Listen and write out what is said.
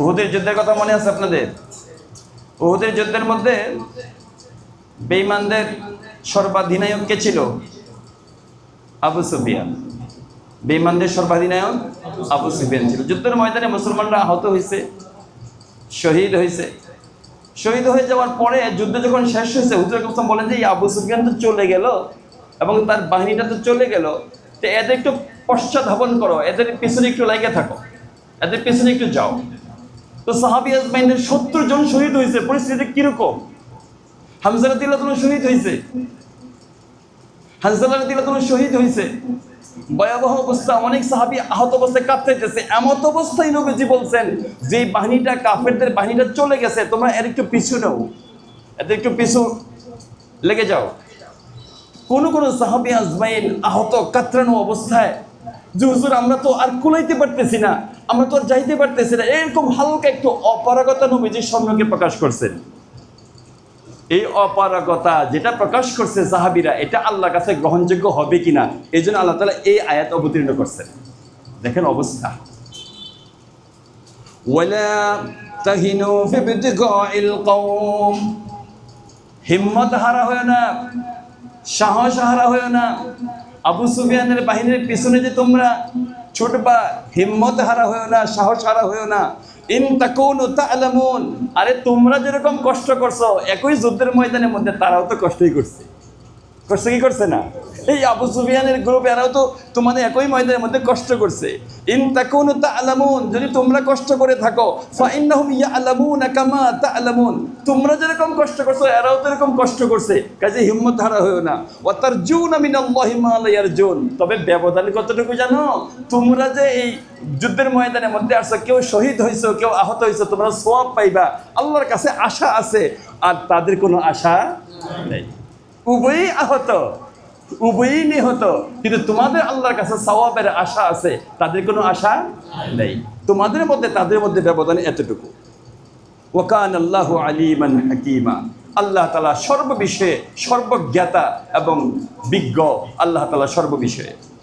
উহুদের যুদ্ধের কথা মনে আছে আপনাদের? উহুদের যুদ্ধের মধ্যে বেঈমানদের সর্বাধিনায়ক কে ছিল? আবু সুফিয়ান। বেঈমানদের সর্বাধিনায়ক আবু সুফিয়ান ছিল। যুদ্ধের ময়দানে মুসলমানরা আহত হয়েছে, শহীদ হয়েছে। শহীদ হয়ে যাওয়ার পরে যুদ্ধ যখন শেষ হয়েছে, হুজুর আকরম বলেন যে আবু সুফিয়ান তো চলে গেল এবং তার বাহিনীটা তো চলে গেল। তো এদের একটু পশ্চাধাবন করো, এদের পিছনে একটু লেগে থাকো, এদের পিছনে একটু যাও। তো সাহাবি আজমাইনের সত্তর জন শহীদ হয়েছে। পরিস্থিতি কীরকম? হামজারা দিল্লা শহীদ হয়েছে। হানজালা দিল্লা শহীদ হয়েছে। ভয়াবহ অবস্থা, অনেক সাহাবি আহত অবস্থায় এমত অবস্থায় নবীজি বলছেন, যে বাহিনীটা কাফেরদের বাহিনীটা চলে গেছে, তোমরা এর একটু পিছু নাও। এদের একটু পিছু লেগে যাও। কোন কোন সাহাবি আজমাইন আহত, কাতরানো অবস্থায়, যে হুজুর, আমরা তো আর কুলাইতে পারতেছি না। আমরা তো যাইতে পারতেছি না। এরকম হালকা একটু অপারগতা নবীজির সম্মুখে প্রকাশ করছেন। এই অপারগতা যেটা প্রকাশ করছে সাহাবিরা, এটা আল্লাহর কাছে গ্রহণযোগ্য হবে কিনা এই জন্য আল্লাহ তালা এই আয়াত অবতীর্ণ করছেন। দেখেন অবস্থা। হিম্মত হারা হয় না, সাহস হারা হয় না। আবু সুফিয়ানের বাহিনীর পিছনে যে তোমরা ছুটবা হিম্মত হারা হয়েও না সাহস হারা হয়েও না। ইন আরে তোমরা যেরকম কষ্ট করছ, একই যুদ্ধের ময়দানের মধ্যে তারাও তো কষ্টই করছে। করছে কি করছে না? এই আবু সুফিয়ানের গ্রুপ এরাও তো তোমাদের একই ময়দানের মধ্যে কষ্ট করছে। ইন তাকুনু তা'লামুন যদি তোমরা কষ্ট করে থাকো ইয়া'লামুনা কামা তা'লামুন তোমরা যেরকম কষ্ট করছ, এরাও তো এরকম কষ্ট করছে। কাজে হিম্মত হারা হয়েও না। ওয়া তারজুনা মিনাল্লাহি মা লা জুন তবে ব্যবধান কতটুকু জানো? তোমরা যে এই যুদ্ধের ময়দানের মধ্যে আসছো, কেউ শহীদ হয়েছো কেউ আহত হয়েছো তোমরা সওয়াব পাইবা। আল্লাহর কাছে আশা আছে, আর তাদের কোনো আশা নেই। উভয়ই আহত। উভয়ই নিহত। কিন্তু তোমাদের আল্লাহর কাছে সওয়াবের আশা আছে, তাদের কোনো আশা নেই। তোমাদের মধ্যে, তাদের মধ্যে ব্যবধান এতটুকু। ওকান আল্লাহ আলিমান হাকিমা। আল্লাহ তালা সর্ববিষয়ে সর্বজ্ঞাতা এবং বিজ্ঞ। আল্লাহ তালা সর্ববিষয়ে।